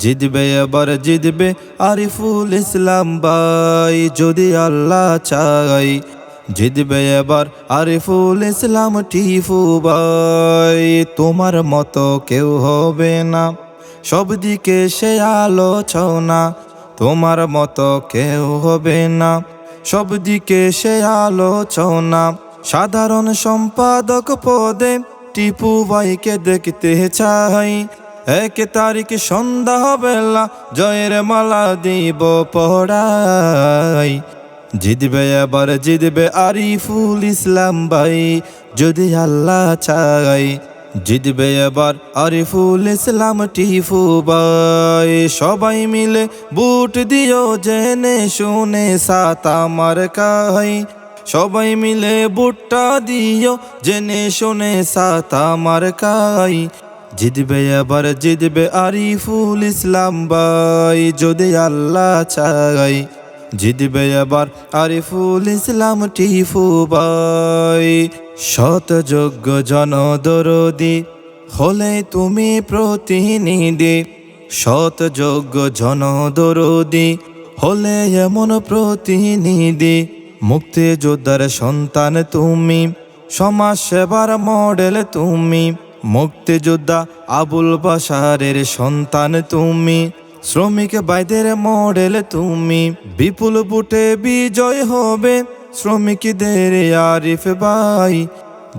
জিতবে এবার জিতবে আরিফুল ইসলাম ভাই, যদি আল্লাহ চাই জিতবে এবার আরিফুল ইসলাম টিফু ভাই, তোমার মতো কেউ হবে না। সব দিকে সে আলোচনা, তোমার মতো কেউ হবে না। সব দিকে সে আলোচনা, সাধারণ সম্পাদক পদে টিপু ভাইকে দেখতে চাই। এক তারিখ সন্ধ্যা বেলা জয়ের মালা দিব পড়াই। জিতবে এবার, জিতবে আরিফুল ইসলাম ভাই, যদি আল্লাহ চাই জিতবে এবার আরিফুল ইসলাম টিফু ভাই। সবাই মিলে বুট দিও জেনে শুনে সাত আমার কাই। সবাই মিলে বুটটা দিও জেনে শুনে সাত আমার কাই। জিতবে এবার জিতবে আরিফুল ইসলাম ভাই, যদি আল্লাহ চাই জিতবে এবার আরিফুল ইসলাম টিফু ভাই। শত যোগ্য, জনদরদি হলে তুমি প্রতিনিধি। শত যোগ্য, জনদরদি হলে এমন প্রতিনিধি। মুক্তিযোদ্ধার সন্তান তুমি, সমাজ সেবার মডেল তুমি। মুক্তিযোদ্ধা আবুল বাসারের সন্তান তুমি, শ্রমিক বাইদের মডেল তুমি। বিপুল বুটে বিজয় হবে শ্রমিকদের আরিফ ভাই।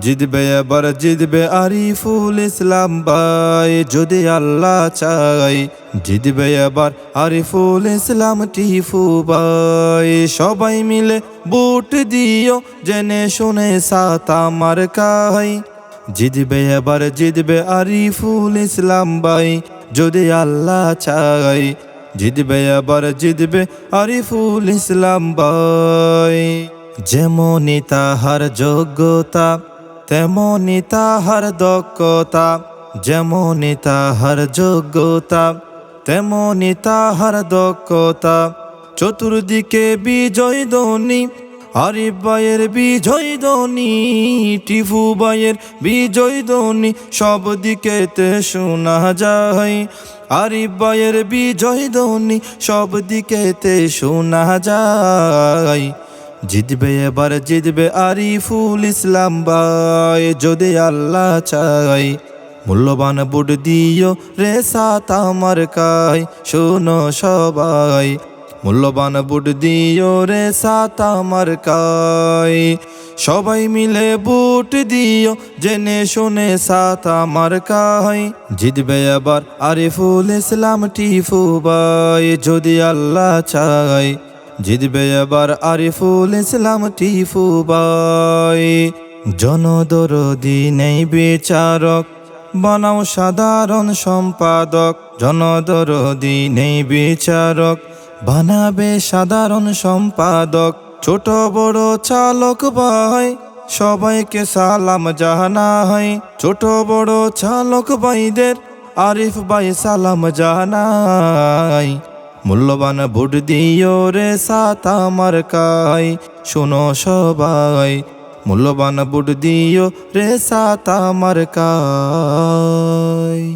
জিতবে এবার জিতবে আরিফুল ইসলাম ভাই, যদি আল্লাহ চাই জিতবে এবার আরিফুল ইসলাম টিফু ভাই। সবাই মিলে বুট দিও, জেনে শুনে সাত আমার কাই। জিতবে এবার জিতবে আরিফুল ইসলাম ভাই, যদি আল্লাহ চাই জিতবে এবার জিতবে আরিফুল ইসলাম ভাই। যেমনই তাহার যোগ্যতা, তেমনই তাহার দক্ষতা, যেমনই তাহার যোগ্যতা, তেমনই তাহার দক্ষতা। চতুর্দিকে বিজয় ধ্বনি আরিফ ভাইয়ের বিজয় ধ্বনি, টিফু ভাইয়ের বিজয় ধ্বনি, সব দিকেতে শোনা যায়। আরিফ ভাইয়ের বিজয় ধ্বনি, সব দিকেতে শোনা যায়। জিতবে এবার, জিতবে আরিফুল ইসলাম ভাই, যদি আল্লাহ চাই মূল্যবান বুট দিও রে সাত আমার কাই শোনো সবাই। মূল্যবান বুট দিও রে সাত আমার কাই। সবাই মিলে বুট দিও, জেনে শুনে সাত আমার কাই। জিতবে আবার আরিফুল ইসলাম টিফু ভাই, যদি আল্লাহ চাই জিতবে আবার আরিফুল ইসলাম টিফু ভাই। জনদরদি নেই বিচারক, বানাও সাধারণ সম্পাদক। জনদরদি নেই বিচারক বানাবে সাধারণ সম্পাদক, ছোট বড় চালক ভাই। সবাইকে সালাম জানাই, ছোট বড় চালক ভাইদের আরিফ ভাই সালাম জানাই। মূল্যবান ভোট দিও রে সাত আমার কাই, শোনো সবাই। মূল্যবান ভোট দিও রে সাত আমার কাই।